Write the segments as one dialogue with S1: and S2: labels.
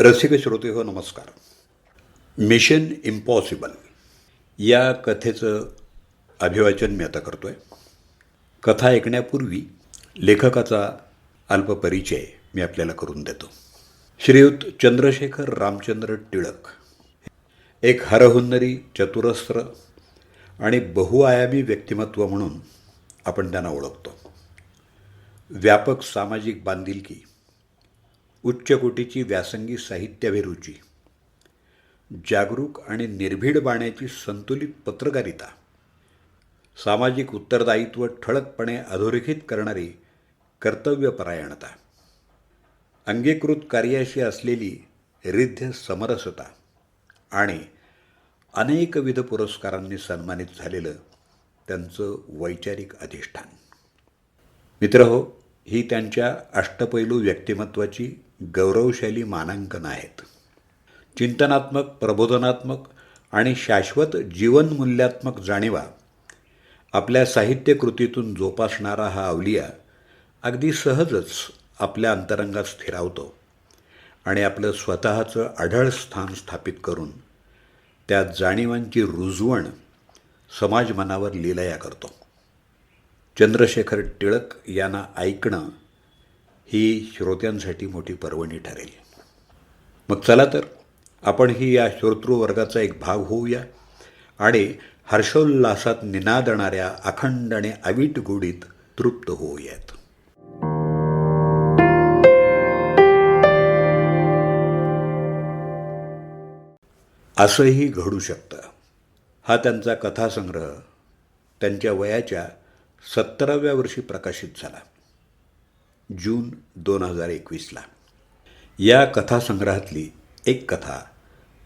S1: रसिक श्रोते हो नमस्कार. मिशन इम्पॉसिबल या कथेचं अभिवाचन मी आता करतो आहे कथा ऐकण्यापूर्वी लेखकाचा अल्प परिचय मी आपल्याला करून देतो. श्रीयुत चंद्रशेखर रामचंद्र टिळक एक हरहुन्नरी चतुरस्र आणि बहुआयामी व्यक्तिमत्व म्हणून आपण त्यांना ओळखतो. व्यापक सामाजिक बांधिलकी उच्चकोटीची व्यासंगी साहित्याभिरुची. जागरूक आणि निर्भीड बाण्याची संतुलित पत्रकारिता. सामाजिक उत्तरदायित्व ठळकपणे अधोरेखित करणारी कर्तव्यपरायणता. अंगीकृत कार्याशी असलेली रिद्ध समरसता. आणि अनेकविध पुरस्कारांनी सन्मानित झालेलं त्यांचं वैचारिक अधिष्ठान. मित्रहो ही त्यांच्या अष्टपैलू व्यक्तिमत्वाची गौरवशाली मानांकन आहेत. चिंतनात्मक प्रबोधनात्मक आणि शाश्वत जीवनमूल्यात्मक जाणीवा आपल्या साहित्यकृतीतून जोपासणारा हा अवलिया अगदी सहजच आपल्या अंतरंगात स्थिरावतो आणि आपलं स्वतःचं आढळ स्थान स्थापित करून त्या जाणीवांची रुजवण समाज मनावर लीलया करतो. चंद्रशेखर टिळक यांना ऐकणं ही श्रोत्यांसाठी मोठी पर्वणी ठरेल. मग चला तर आपण ही या श्रोतृवर्गाचा एक भाग होऊया आणि हर्षोल्लासात निनादणाऱ्या अखंड आणि अवीट गुढीत तृप्त होऊयात. असंही घडू शकतं. हा त्यांचा कथासंग्रह त्यांच्या वयाच्या सत्तराव्या वर्षी प्रकाशित झाला. जून दोन हजार एकवीसला. या कथासंग्रहातली एक कथा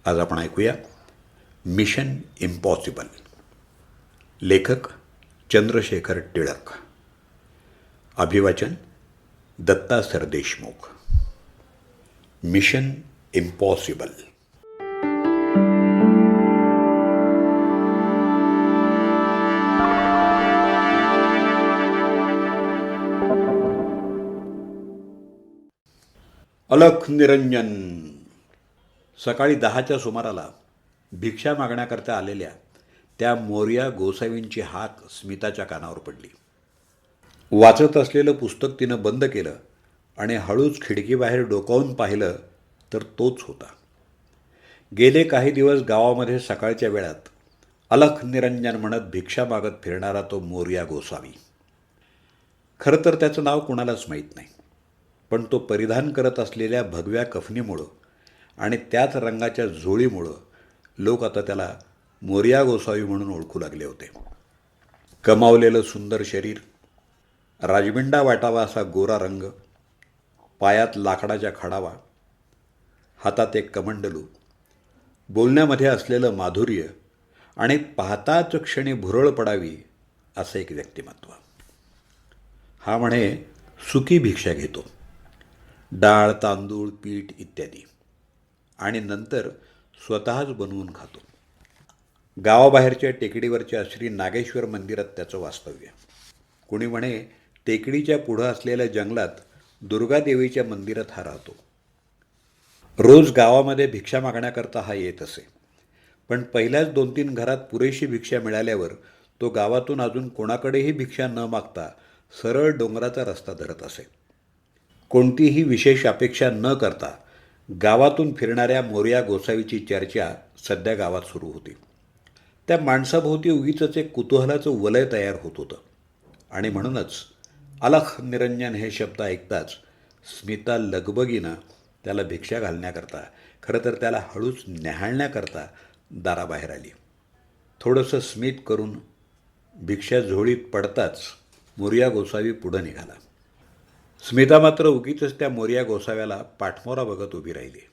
S1: आज आपण ऐकूया. मिशन इम्पॉसिबल लेखक चंद्रशेखर टिळक. अभिवाचन Datta Sardeshmukh. Mission Impossible Alakh Niranjan. सकाळी दहाच्या सुमाराला भिक्षा मागण्याकरता आलेल्या त्या मोर्या गोसावींची हाक स्मिताच्या कानावर पडली. वाचत असलेलं पुस्तक तिनं बंद केलं आणि हळूच खिडकीबाहेर डोकावून पाहिलं तर तोच होता. गेले काही दिवस गावामध्ये सकाळच्या वेळात अलख निरंजन म्हणत भिक्षा मागत फिरणारा तो मोर्या गोसावी. खरं तर त्याचं नाव कुणालाच माहीत नाही. पण तो परिधान करत असलेल्या भगव्या कफनीमुळं आणि त्याच रंगाच्या झोळीमुळं लोक आता त्याला मोर्या गोसावी म्हणून ओळखू लागले होते. कमावलेलं सुंदर शरीर राजबिंडा वाटावा असा गोरा रंग पायात लाकडाच्या खडावा हातात एक कमंडलू बोलण्यामध्ये असलेलं माधुर्य आणि पाहताच क्षणी भुरळ पडावी असं एक व्यक्तिमत्व. हा म्हणे सुखी भिक्षा घेतो. डाळ तांदूळ पीठ इत्यादी. आणि नंतर स्वतःच बनवून खातो. गावाबाहेरच्या टेकडीवरच्या श्री नागेश्वर मंदिरात त्याचं वास्तव्य. कुणी म्हणे टेकडीच्या पुढं असलेल्या जंगलात दुर्गादेवीच्या मंदिरात हा राहतो. रोज गावामध्ये भिक्षा मागण्याकरता हा येत असे. पण पहिल्याच दोन तीन घरात पुरेशी भिक्षा मिळाल्यावर तो गावातून अजून कोणाकडेही भिक्षा न मागता सरळ डोंगराचा रस्ता धरत असे. कोणतीही विशेष अपेक्षा न करता गावातून फिरणाऱ्या मोर्या गोसावीची चर्चा सध्या गावात सुरू होती. त्या माणसाभोवती उगीच एक कुतूहलाचं वलय तयार होत होतं. आणि म्हणूनच अलख निरंजन हे शब्द ऐकताच स्मिता लगबगीनं त्याला भिक्षा घालण्याकरता खरं तर त्याला हळूच न्याहाळण्याकरता दाराबाहेर आली. थोडंसं स्मित करून भिक्षा झोळीत पडताच मोर्या गोसावी पुढं निघाला. स्मिता मात्र उगीच त्या मोर्या गोसाव्याला पाठमोरा बघत उभी राहिली.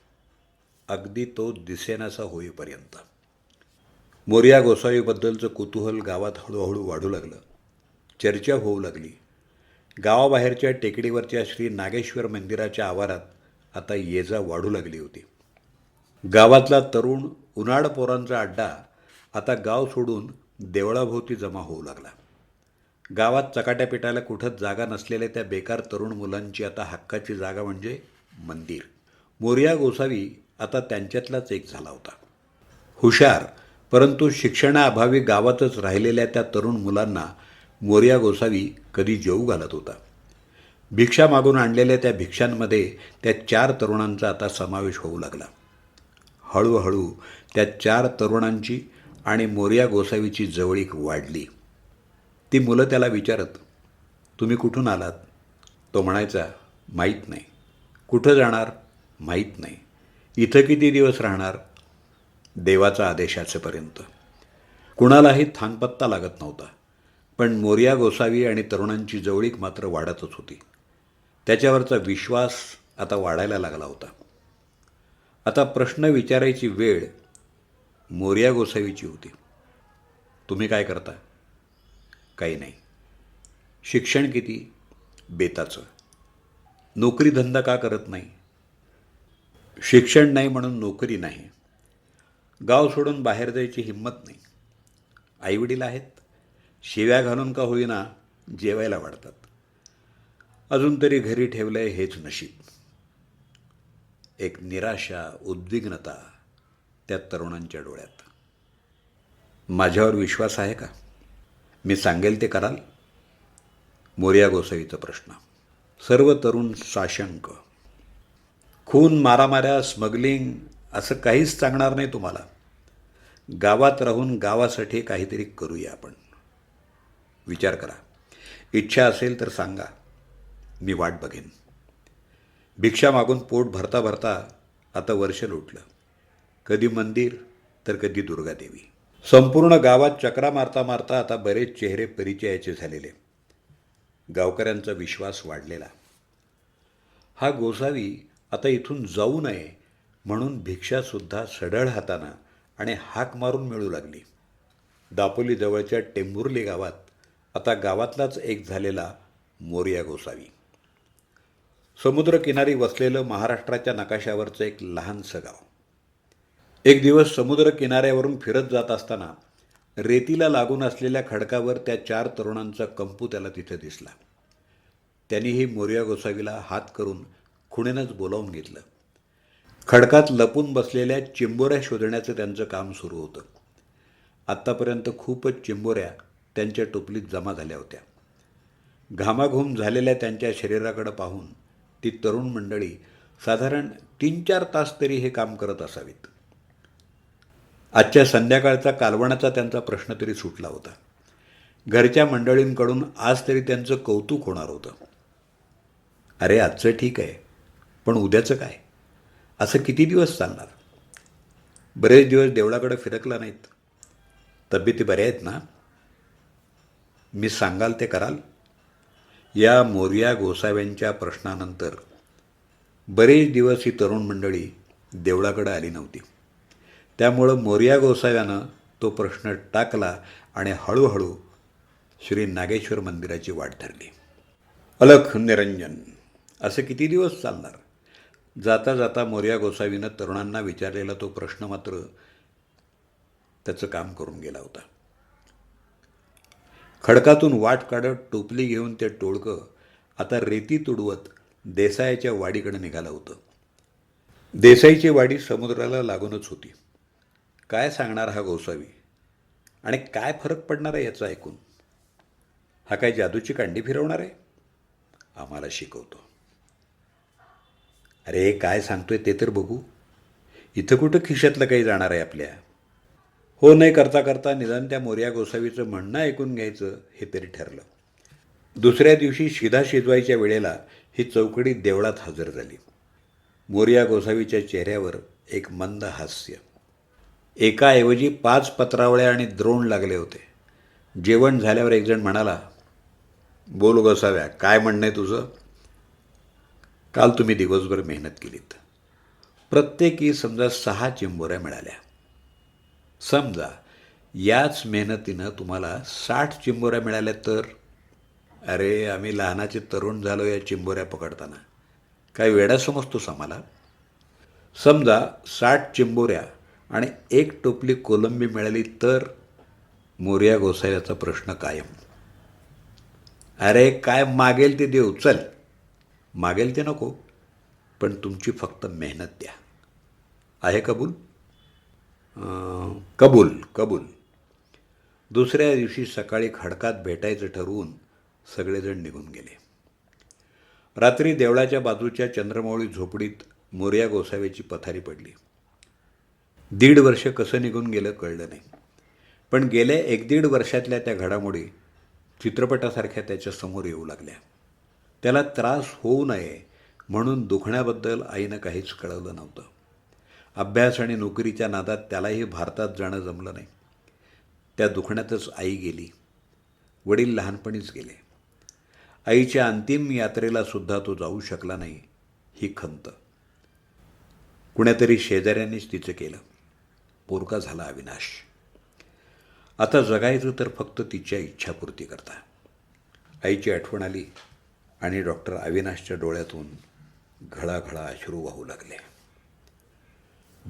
S1: अगदी तो दिसेनासा होईपर्यंत. मोर्या गोसावीबद्दलचं कुतूहल गावात हळूहळू वाढू लागलं. चर्चा होऊ लागली. गावाबाहेरच्या टेकडीवरच्या श्री नागेश्वर मंदिराच्या आवारात आता येजा वाढू लागली होती. गावातला तरुण उन्हाळ पोरांचा अड्डा आता गाव सोडून देवळाभोवती जमा होऊ लागला. गावात चकाट्या पिटायला कुठंच जागा नसलेल्या त्या बेकार तरुण मुलांची आता हक्काची जागा म्हणजे मंदिर. मोर्या गोसावी आता त्यांच्यातलाच एक झाला होता. हुशार परंतु शिक्षणाअभावी गावातच राहिलेल्या त्या तरुण मुलांना मोर्या गोसावी कधी जेऊ घालत होता. भिक्षा मागून आणलेल्या त्या भिक्षांमध्ये त्या चार तरुणांचा आता समावेश होऊ लागला. हळूहळू त्या चार तरुणांची आणि मोर्या गोसावीची जवळीक वाढली. ती मुलं त्याला विचारत तुम्ही कुठून आलात? तो म्हणायचा माहीत नाही. कुठं जाणार? माहीत नाही. इथं किती दिवस राहणार? देवाचा आदेश असेपर्यंत कुणालाही थांगपत्ता लागत नव्हता पण मोर्या गोसावी आणि तरुणांची जवळीक मात्र वाढतच होती. त्याच्यावरचा विश्वास आता वाढायला लागला होता. आता प्रश्न विचारायची वेळ मोर्या गोसावीची होती. तुम्ही काय करता? काही नाही. शिक्षण किती? बेताचं. नोकरीधंदा का करत नाही? शिक्षण नाही म्हणून नोकरी नाही. गाव सोडून बाहेर जायची हिंमत नाही. आईवडील आहेत. शिव्या घालून का होईना जेवायला वाढतात. अजून तरी घरी ठेवलंय हेच नशीब. एक निराशा उद्विग्नता त्या तरुणांच्या डोळ्यात. माझ्यावर विश्वास आहे का? मी सांगेल ते कराल. मोर्या गोसावीचा प्रश्न. सर्व तरुण साशंक. खून मारामाऱ्या स्मगलिंग असं काहीच सांगणार नाही तुम्हाला. गावात राहून गावासाठी काहीतरी करूया आपण. विचार करा. इच्छा असेल तर सांगा. मी वाट बघेन. भिक्षा मागून पोट भरता भरता आता वर्ष लुटलं. कधी मंदिर तर कधी दुर्गादेवी. संपूर्ण गावात चक्रा मारता मारता आता बरेच चेहरे परिचयाचे झालेले. गावकऱ्यांचा विश्वास वाढलेला. हा गोसावी आता इथून जाऊ नये म्हणून भिक्षासुद्धा सढळ हातानं आणि हाक मारून मिळू लागली. दापोली जवळच्या टेंभुर्ली गावात आता गावातलाच एक झालेला मोर्या गोसावी. समुद्रकिनारी वसलेलं महाराष्ट्राच्या नकाशावरचं एक लहानसं गाव. एक दिवस समुद्र किनाऱ्यावरून फिरत जात असताना रेतीला लागून असलेल्या खडकावर त्या चार तरुणांचा कंपू त्याला तिथे दिसला. त्यांनीही मोर्या गोसावीला हात करून खुणेनंच बोलावून घेतलं. खडकात लपून बसलेल्या चिंबोऱ्या शोधण्याचं त्यांचं काम सुरू होतं. आत्तापर्यंत खूपच चिंबोऱ्या त्यांच्या टोपलीत जमा झाल्या होत्या. घामाघूम झालेल्या त्यांच्या शरीराकडं पाहून ती तरुण मंडळी साधारण तीन चार तास तरी हे काम करत असावीत. आजच्या संध्याकाळचा कालवणाचा त्यांचा प्रश्न तरी सुटला होता. घरच्या मंडळींकडून आज तरी त्यांचं कौतुक होणार होतं. अरे आजचं ठीक आहे पण उद्याचं काय? असं किती दिवस चालणार? बरेच दिवस देवळाकडे फिरकला नाहीत. तब्येती बऱ्या आहेत ना? मी सांगाल ते कराल? या मोर्या गोसाव्यांच्या प्रश्नानंतर बरेच दिवस ही तरुण मंडळी देवळाकडे आली नव्हती. त्यामुळं मोर्या गोसाव्यानं तो प्रश्न टाकला आणि हळूहळू श्री नागेश्वर मंदिराची वाट धरली. अलख निरंजन असं किती दिवस चालणार? जाता जाता मोर्या गोसावीनं तरुणांना विचारलेला तो प्रश्न मात्र त्याचं काम करून गेला होता. खडकातून वाट काढत टोपली घेऊन ते टोळकं आता रेती तुडवत देसायाच्या वाडीकडे निघालं होतं. देसाईची वाडी समुद्राला लागूनच होती. काय सांगणार हा गोसावी? आणि काय फरक पडणार आहे याचं ऐकून? हा काय जादूची कांडी फिरवणार आहे? आम्हाला शिकवतो. अरे काय सांगतोय ते तर बघू. इथं कुठं खिशातलं काही जाणार आहे आपल्या? हो नाही करता करता निदान त्या मोर्या गोसावीचं म्हणणं ऐकून घ्यायचं हे तरी ठरलं. दुसऱ्या दिवशी शिधा शिजवायच्या वेळेला ही चौकडी देवळात हजर झाली. मोर्या गोसावीच्या चेहऱ्यावर एक मंद हास्य. एकाऐवजी पाच पत्रावळ्या आणि द्रोण लागले होते. जेवण झाल्यावर एकजण म्हणाला बोल गोसाव्या काय म्हणणं आहे तुझं? काल तुम्ही दिवसभर मेहनत केलीत. प्रत्येकी समजा सहा चिंबोऱ्या मिळाल्या. समजा याच मेहनतीनं तुम्हाला साठ चिंबोऱ्या मिळाल्या तर? अरे आम्ही लहानाचे तरुण झालो या चिंबोऱ्या पकडताना. काय वेडा समजतोस आम्हाला? समजा साठ चिंबोऱ्या आणि एक टोपली कोलंबी मिळाली तर मोर्या गोसाव्याचा प्रश्न कायम. अरे काय मागेल ते देऊ चल. मागेल ते नको पण तुमची फक्त मेहनत द्या. आहे कबूल? कबूल कबूल. दुसऱ्या दिवशी सकाळी खडकात भेटायचं ठरवून सगळेजण निघून गेले. रात्री देवळाच्या बाजूच्या चंद्रमौळी झोपडीत मोर्या गोसाव्याची पथारी पडली. दीड वर्ष कसं निघून गेलं कळलं नाही. पण गेल्या एक दीड वर्षातल्या त्या घडामोडी चित्रपटासारख्या त्याच्यासमोर येऊ लागल्या. त्याला त्रास होऊ नये म्हणून दुखण्याबद्दल आईनं काहीच कळवलं नव्हतं. अभ्यास आणि नोकरीच्या नादात त्यालाही भारतात जाणं जमलं नाही. त्या दुखण्यातच आई गेली. वडील लहानपणीच गेले. आईच्या अंतिम यात्रेला सुद्धा तो जाऊ शकला नाही ही खंत. कुण्यातरी शेजाऱ्यांनीच तिचं केलं. पोरका झाला अविनाश. आता जगायचं तर फक्त तिच्या इच्छापूर्ती करता. आईची आठवण आली आणि डॉक्टर अविनाशच्या डोळ्यातून घळाघळा अश्रू वाहू लागले.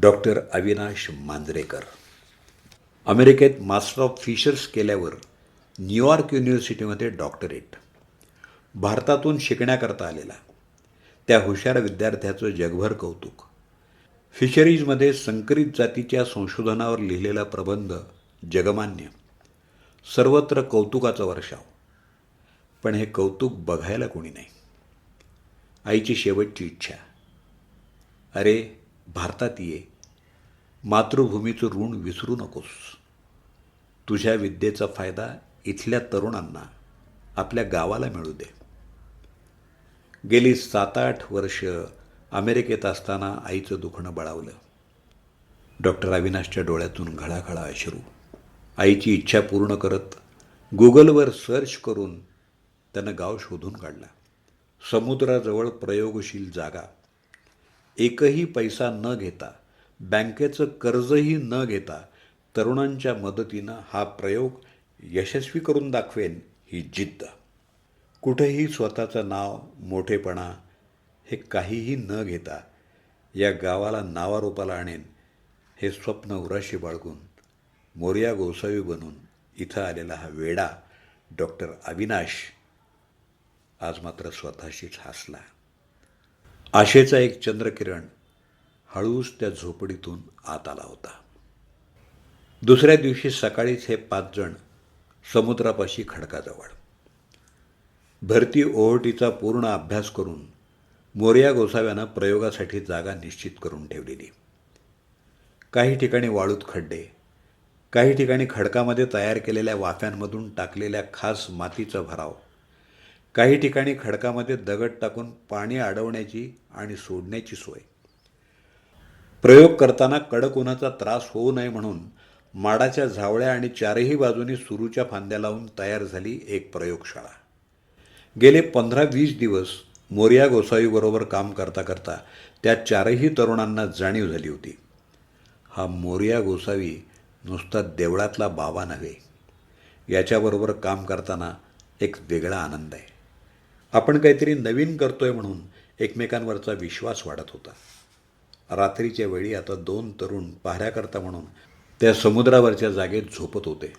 S1: डॉक्टर अविनाश मांजरेकर. अमेरिकेत मास्टर ऑफ फिशर्स केल्यावर न्यूयॉर्क युनिव्हर्सिटीमध्ये डॉक्टरेट. भारतातून शिकण्याकरता आलेला. त्या हुशार विद्यार्थ्याचं जगभर कौतुक. फिशरीजमध्ये संकरित जातीच्या संशोधनावर लिहिलेला प्रबंध जगमान्य. सर्वत्र कौतुकाचा वर्षाव. पण हे कौतुक बघायला कोणी नाही. आईची शेवटची इच्छा. अरे भारतात ये. मातृभूमीचं ऋण विसरू नकोस. तुझ्या विद्येचा फायदा इथल्या तरुणांना आपल्या गावाला मिळू दे. गेली सात आठ वर्ष अमेरिकेत असताना आईचं दुखणं बळावलं. डॉक्टर अविनाशच्या डोळ्यातून घळाघळा अश्रू. आईची इच्छा पूर्ण करत गुगलवर सर्च करून त्यानं गाव शोधून काढला. समुद्राजवळ प्रयोगशील जागा. एकही पैसा न घेता बँकेचं कर्जही न घेता तरुणांच्या मदतीनं हा प्रयोग यशस्वी करून दाखवेन ही जिद्द. कुठेही स्वतःचं नाव मोठेपणा हे काहीही न घेता या गावाला नावारूपाला आणेन हे स्वप्न उराशी बाळगून मोर्या गोसावी बनून इथं आलेला हा वेडा डॉक्टर अविनाश आज मात्र स्वतःशीच हसला. आशेचा एक चंद्रकिरण हळूच त्या झोपडीतून आत आला होता. दुसऱ्या दिवशी सकाळीच हे पाच जण समुद्रापाशी खडकाजवळ. भरती ओहोटीचा पूर्ण अभ्यास करून मोरया गोसाव्यानं प्रयोगासाठी जागा निश्चित करून ठेवलेली. काही ठिकाणी वाळूत खड्डे काही ठिकाणी खडकामध्ये तयार केलेल्या वाफ्यांमधून टाकलेल्या खास मातीचा भराव काही ठिकाणी खडकामध्ये दगड टाकून पाणी अडवण्याची आणि सोडण्याची सोय. प्रयोग करताना कडक उन्हाचा त्रास होऊ नये म्हणून माडाच्या झावळ्या आणि चारही बाजूनी सुरूच्या फांद्या लावून तयार झाली एक प्रयोगशाळा. गेले पंधरा वीस दिवस मोर्या गोसावीबरोबर काम करता करता त्या चारही तरुणांना जाणीव झाली होती. हा मोर्या गोसावी नुसता देवळातला बाबा नव्हे. याच्याबरोबर काम करताना एक वेगळा आनंद आहे. आपण काहीतरी नवीन करतोय म्हणून एकमेकांवरचा विश्वास वाढत होता. रात्रीच्या वेळी आता दोन तरुण पाहऱ्याकरता म्हणून त्या समुद्रावरच्या जागेत झोपत होते.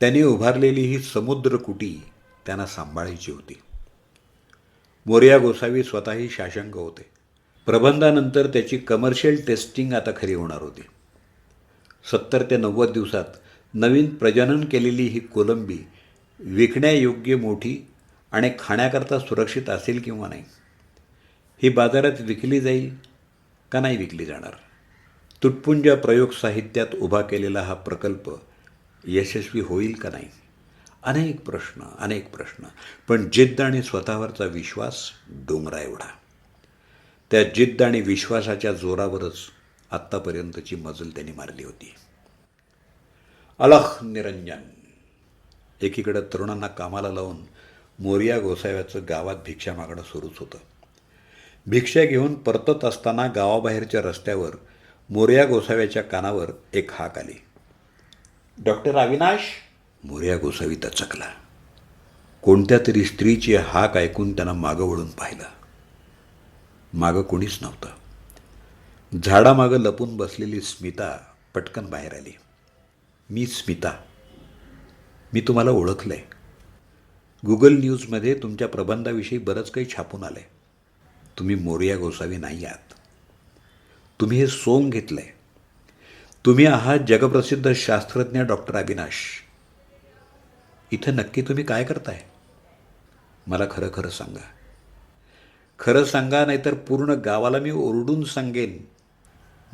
S1: त्यांनी उभारलेली ही समुद्रकुटी त्यांना सांभाळायची होती. मोर्या गोसावी स्वतःही शाशंक होते. प्रबंधानंतर त्याची कमर्शियल टेस्टिंग आता खरी होणार होती. सत्तर ते नव्वद दिवसात नवीन प्रजनन केलेली ही कोलंबी विकण्यायोग्य मोठी आणि खाण्याकरता सुरक्षित असेल किंवा नाही ही बाजारात विकली जाईल का नाही विकली जाणार? तुटपुंजा प्रयोग साहित्यात उभा केलेला हा प्रकल्प यशस्वी होईल का नाही? अनेक प्रश्न अनेक प्रश्न. पण जिद्द आणि स्वतःवरचा विश्वास डोंगरा एवढा. त्या जिद्द आणि विश्वासाच्या जोरावरच आत्तापर्यंतची मजल त्यांनी मारली होती. अलख निरंजन. एकीकडं तरुणांना कामाला लावून मोरिया गोसाव्याचं गावात भिक्षा मागणं सुरूच होतं. भिक्षा घेऊन परतत असताना गावाबाहेरच्या रस्त्यावर मोर्या गोसाव्याच्या कानावर एक हाक आली. डॉक्टर अविनाश? मोर्या गोसावी दचकला कोणत्या तरी स्त्रीची हाक ऐकून त्यांना मागं वळून पाहिलं. मागं कोणीच नव्हतं. झाडामागं लपून बसलेली स्मिता पटकन बाहेर आली. मी स्मिता. मी तुम्हाला ओळखलं आहे गुगल न्यूजमध्ये तुमच्या प्रबंधाविषयी बरंच काही छापून आलं आहे तुम्ही मोरिया गोसावी नाही आहात. तुम्ही हे सोंग घेतलंय. तुम्ही आहात जगप्रसिद्ध शास्त्रज्ञ डॉक्टर अविनाश. इथं नक्की तुम्ही काय करताय? मला खरं खरं सांगा. खरं सांगा नाहीतर पूर्ण गावाला मी ओरडून सांगेन.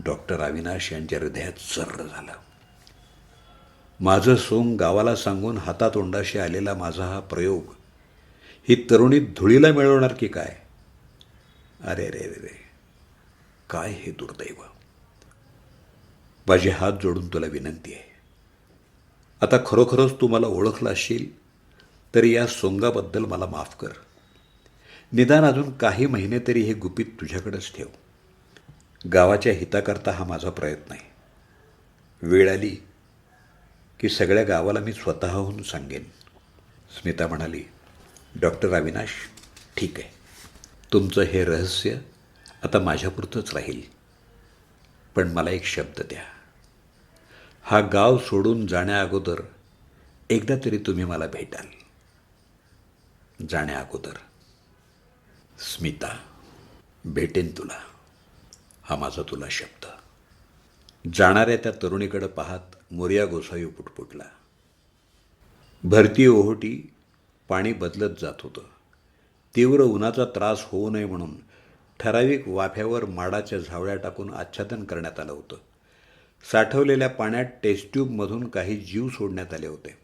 S1: डॉक्टर अविनाश यांच्या हृदयात सर्र झालं. माझं सोंग गावाला सांगून हातातोंडाशी आलेला माझा हा प्रयोग ही तरुणी धुळीला मिळवणार की काय? अरे रे रे रे काय हे दुर्दैव? माझे हात जोडून तुला विनंती आहे. आता खरोखरच तू मला ओळखलं असशील तरी या सोंगाबद्दल मला माफ कर. निदान अजून काही महिने तरी हे गुपित तुझ्याकडेच ठेव. गावाच्या हिताकरता हा माझा प्रयत्न आहे. वेळ आली की सगळ्या गावाला मी स्वतःहून सांगेन. स्मिता म्हणाली डॉक्टर अविनाश ठीक आहे. तुमचं हे रहस्य आता माझ्यापुरतंच राहील. पण मला एक शब्द द्या. हा गाव सोडून जाण्याअगोदर एकदा तरी तुम्ही मला भेटाल. जाण्याअगोदर स्मिता भेटेन तुला. हा माझा तुला शब्द. जाणाऱ्या त्या तरुणीकडे पाहत मोरिया गोसावी पुटपुटला. भरती ओहोटी पाणी बदलत जात होतं. तीव्र उन्हाचा त्रास होऊ नये म्हणून ठराविक वाफ्यावर माडाच्या झावळ्या टाकून आच्छादन करण्यात आलं होतं. साठवलेल्या पाण्यात टेस्ट्यूबमधून काही जीव सोडण्यात आले होते.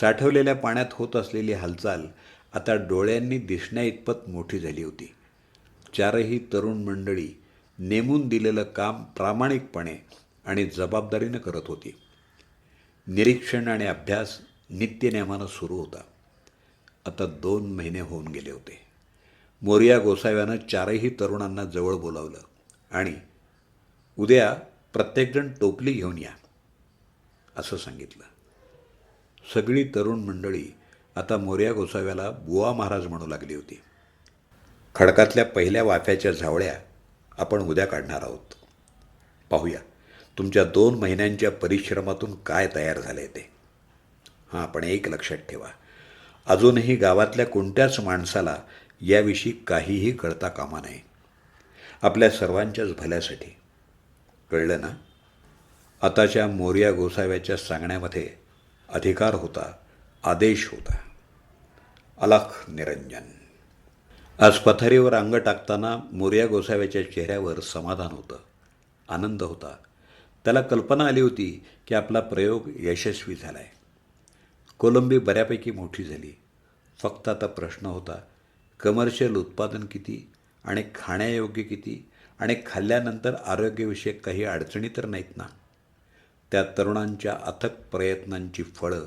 S1: साठवलेल्या पाण्यात होत असलेली हालचाल आता डोळ्यांनी दिसण्या इतपत मोठी झाली होती. चारही तरुण मंडळी नेमून दिलेलं काम प्रामाणिकपणे आणि जबाबदारीनं करत होती. निरीक्षण आणि अभ्यास नित्यनेमानं सुरू होता. आता दोन महिने होऊन गेले होते. मोरिया गोसाव्यानं चारही तरुणांना जवळ बोलावलं आणि उद्या प्रत्येकजण टोपली घेऊन या असं सांगितलं. सगळी तरुण मंडळी आता मोर्या गोसाव्याला बुवा महाराज म्हणू लागली होती. खडकातल्या पहिल्या वाफ्याच्या झावळ्या आपण उद्या काढणार आहोत. पाहूया तुमच्या दोन महिन्यांच्या परिश्रमातून काय तयार झाले ते. हां पण एक लक्षात ठेवा. अजूनही गावातल्या कोणत्याच माणसाला याविषयी काहीही कळता कामा नये. आपल्या सर्वांच्याच भल्यासाठी. कळलं ना? आताच्या मोर्या गोसाव्याच्या सांगण्यामध्ये अधिकार होता आदेश होता. अलख निरंजन. आज पथारीवर अंग टाकताना मोर्या गोसाव्याच्या चेहऱ्यावर समाधान होतं आनंद होता. त्याला कल्पना आली होती की आपला प्रयोग यशस्वी झाला आहे कोलंबी बऱ्यापैकी मोठी झाली. फक्त आता प्रश्न होता कमर्शियल उत्पादन किती आणि खाण्यायोग्य किती आणि खाल्ल्यानंतर आरोग्यविषयक काही अडचणी तर नाहीत ना. त्या तरुणांच्या अथक प्रयत्नांची फळं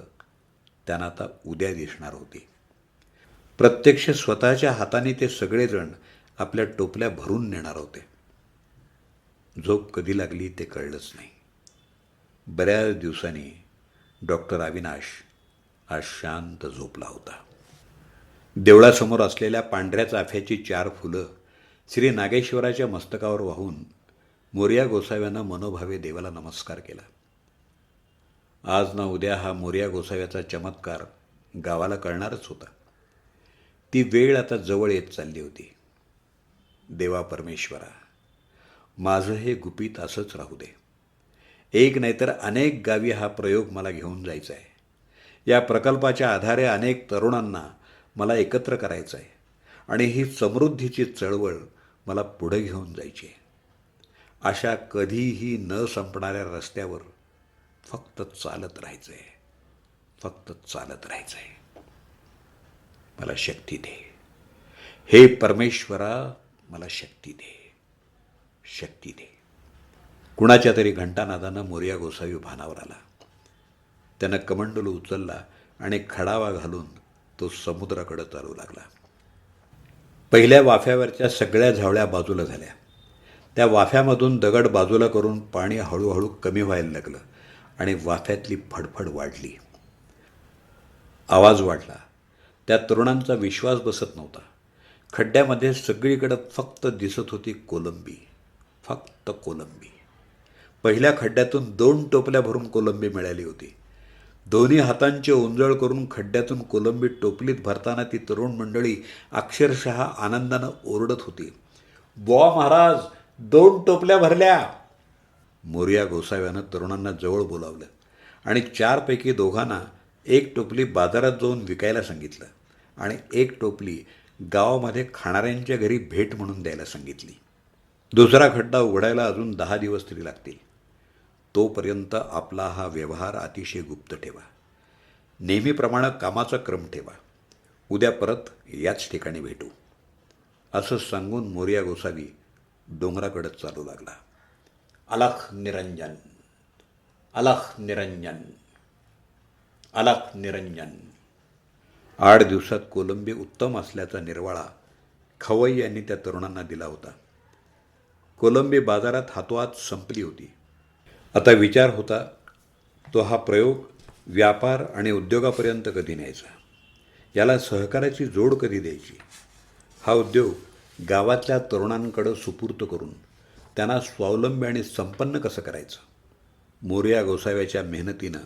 S1: त्यांना आता उद्या दिसणार होती. प्रत्यक्ष स्वतःच्या हाताने ते सगळेजण आपल्या टोपल्या भरून नेणार होते. झोप कधी लागली ते कळलंच नाही. बऱ्याच दिवसांनी डॉक्टर अविनाश आज शांत झोपला होता. देवळासमोर असलेल्या पांढऱ्या चाफ्याची चार फुलं श्री नागेश्वराच्या मस्तकावर वाहून मोर्या गोसाव्यानं मनोभावे देवाला नमस्कार केला. आज ना उद्या हा मोर्या गोसाव्याचा चमत्कार गावाला कळणारच होता. ती वेळ आता जवळ येत चालली होती. देवा परमेश्वरा माझं हे गुपित असंच राहू दे. एक नाहीतर अनेक गावी हा प्रयोग मला घेऊन जायचा आहे या प्रकल्पाच्या आधारे अनेक तरुणांना मला एकत्र करायचं आहे आणि ही समृद्धीची चळवळ मला पुढे घेऊन जायची आहे. अशा कधीही न संपणाऱ्या रस्त्यावर फक्त चालत राहायचं आहे फक्त चालत राहायचं आहे मला शक्ती दे. हे परमेश्वरा मला शक्ती दे. शक्ती दे. कुणाच्या तरी घंटानादानं मोर्या गोसावी भानावर आला. त्यानं कमंडलू उचलला आणि खडावा घालून तो समुद्राकडे चालू लागला. पहिल्या वाफ्यावरच्या सगळ्या झावळ्या बाजूला झाल्या. त्या वाफ्यामधून दगड बाजूला करून पाणी हळूहळू कमी व्हायला लागलं आणि वाफ्यातली फडफड वाढली. आवाज वाढला. त्या तरुणांचा विश्वास बसत नव्हता. खड्ड्यामध्ये सगळीकडं फक्त दिसत होती कोलंबी. फक्त कोलंबी. पहिल्या खड्ड्यातून दोन टोपल्या भरून कोलंबी मिळाली होती. दोन्ही हातांचे ओंजळ करून खड्ड्यातून कोलंबी टोपलीत भरताना ती तरुण मंडळी अक्षरशः आनंदानं ओरडत होती. बुवा महाराज दोन टोपल्या भरल्या. मोर्या गोसाव्यानं तरुणांना जवळ बोलावलं आणि चारपैकी दोघांना एक टोपली बाजारात जाऊन विकायला सांगितलं आणि एक टोपली गावामध्ये खाणाऱ्यांच्या घरी भेट म्हणून द्यायला सांगितली. दुसरा खड्डा उघडायला अजून दहा दिवस तरी लागतील. तोपर्यंत आपला हा व्यवहार अतिशय गुप्त ठेवा. नेहमीप्रमाणे कामाचा क्रम ठेवा. उद्या परत याच ठिकाणी भेटू. असं सांगून मोर्या गोसावी डोंगराकडे चालू लागला. अलख निरंजन अलख निरंजन अलख निरंजन. आठ दिवसात कोलंबी उत्तम असल्याचा निर्वाळा खवई यांनी त्या तरुणांना दिला होता. कोलंबी बाजारात हातोहात संपली होती. आता विचार होता तो हा प्रयोग व्यापार आणि उद्योगापर्यंत कधी न्यायचा? याला सहकार्याची जोड कधी द्यायची? हा उद्योग गावातल्या तरुणांकडं सुपूर्त करून त्यांना स्वावलंबी आणि संपन्न कसं करायचं? मोर्या गोसाव्याच्या मेहनतीनं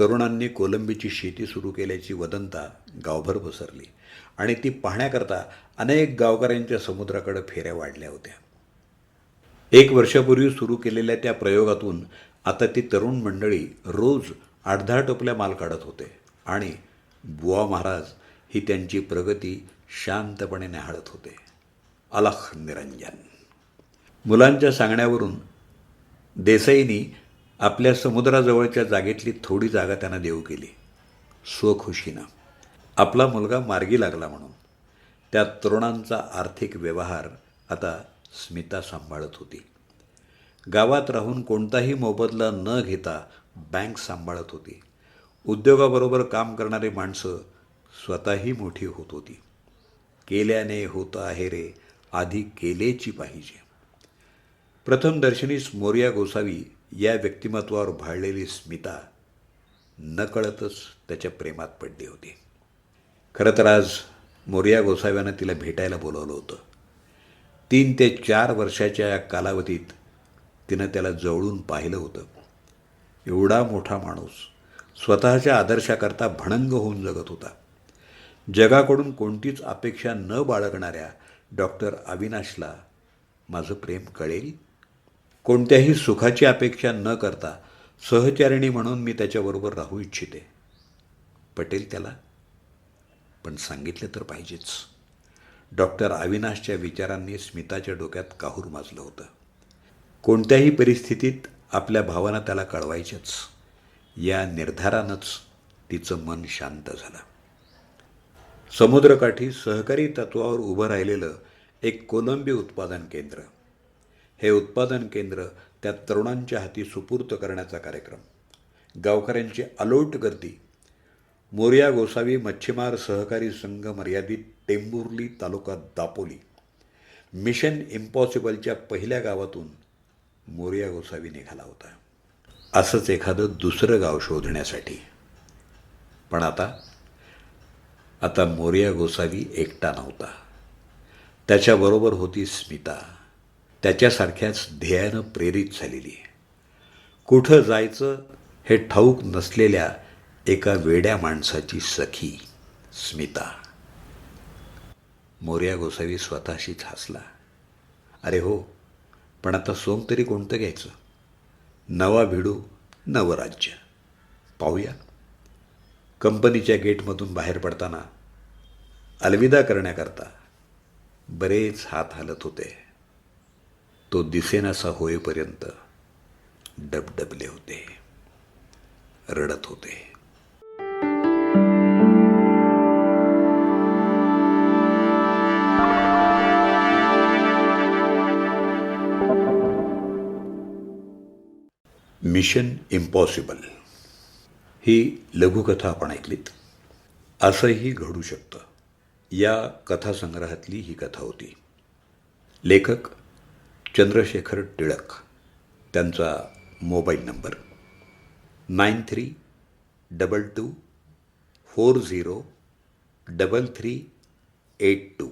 S1: तरुणांनी कोलंबीची शेती सुरू केल्याची वदंता गावभर पसरली आणि ती पाहण्याकरता अनेक गावकऱ्यांच्या समुद्राकडे फेऱ्या वाढल्या होत्या. एक वर्षापूर्वी सुरू केलेल्या त्या प्रयोगातून आता ती तरुण मंडळी रोज आठ दहा टोपल्या माल काढत होते आणि बुवा महाराज ही त्यांची प्रगती शांतपणे न्याहाळत होते. अलख निरंजन. मुलांच्या सांगण्यावरून देसाईंनी आपल्या समुद्राजवळच्या जागेतली थोडी जागा त्यांना देऊ केली. स्वखुशीनं. आपला मुलगा मार्गी लागला म्हणून. त्या तरुणांचा आर्थिक व्यवहार आता स्मिता सांभाळत होती. गावात राहून कोणताही मोबदला न घेता बँक सांभाळत होती. उद्योगाबरोबर काम करणारी माणसं स्वतःही मोठी होत होती. केल्याने होतं आहे रे आधी केलेची पाहिजे. प्रथम दर्शनीस मोर्या गोसावी या व्यक्तिमत्वावर भाळलेली स्मिता नकळतच त्याच्या प्रेमात पडली होती. खरं तर आज मोर्या गोसाव्यानं तिला भेटायला बोलवलं होतं. तीन ते चार वर्षाच्या या कालावधीत तिनं त्याला जवळून पाहिलं होतं. एवढा मोठा माणूस स्वतःच्या आदर्शाकरता भणंग होऊन जगत होता. जगाकडून कोणतीच अपेक्षा न बाळगणाऱ्या डॉक्टर अविनाशला माझं प्रेम कळेल? कोणत्याही सुखाची अपेक्षा न करता सहचारिणी म्हणून मी त्याच्याबरोबर राहू इच्छिते. पटेल त्याला. पण सांगितलं तर पाहिजेच. डॉक्टर अविनाशच्या विचारांनी स्मिताच्या डोक्यात काहूर माजलं होतं. कोणत्याही परिस्थितीत आपल्या भावना त्याला कळवायच्याच. या निर्धारानंच तिचं मन शांत झालं. समुद्रकाठी सहकारी तत्वावर उभं राहिलेलं एक कोलंबी उत्पादन केंद्र. हे उत्पादन केंद्र त्या तरुणांच्या हाती सुपूर्त करण्याचा कार्यक्रम. गावकऱ्यांची अलोट गर्दी. मोर्या गोसावी मच्छीमार सहकारी संघ मर्यादित टेंबुर्ली तालुका दापोली. मिशन इम्पॉसिबलच्या पहिल्या गावातून मोरिया गोसावी निघाला होता. असंच एखादं दुसरं गाव शोधण्यासाठी. पण आता आता मोरिया गोसावी एकटा नव्हता. त्याच्याबरोबर होती स्मिता. त्याच्यासारख्याच ध्येयानं प्रेरित झालेली कुठं जायचं हे ठाऊक नसलेल्या एका वेड्या माणसाची सखी स्मिता. मोर्या गोसावी स्वतःशीच हसला अरे हो पण आता सोंग तरी कोणतं घ्यायचं? नवा भिडू नवं राज्य. पाहूया. कंपनीच्या गेटमधून बाहेर पडताना अलविदा करण्याकरता बरेच हात हालत होते. तो दिसेनासा होईपर्यंत डबडबले होते रडत होते. मिशन इम्पॉसिबल ही लघुकथा आपण ऐकलीत. असंही घडू शकतं. या कथासंग्रहातली ही कथा होती. लेखक चंद्रशेखर टिळक. त्यांचा mobile number nine three double two four zero double three eight two.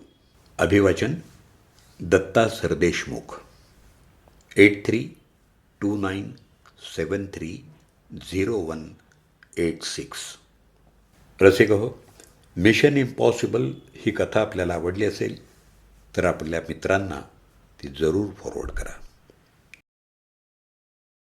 S1: अभिवाचन Datta Sardeshmukh. Eight three two nine seven three zero one eight six. रसिक हो मिशन इम्पॉसिबल ही कथा आपल्याला आवडली असेल तर आपल्या मित्रांना ती जरूर फॉरवर्ड करा.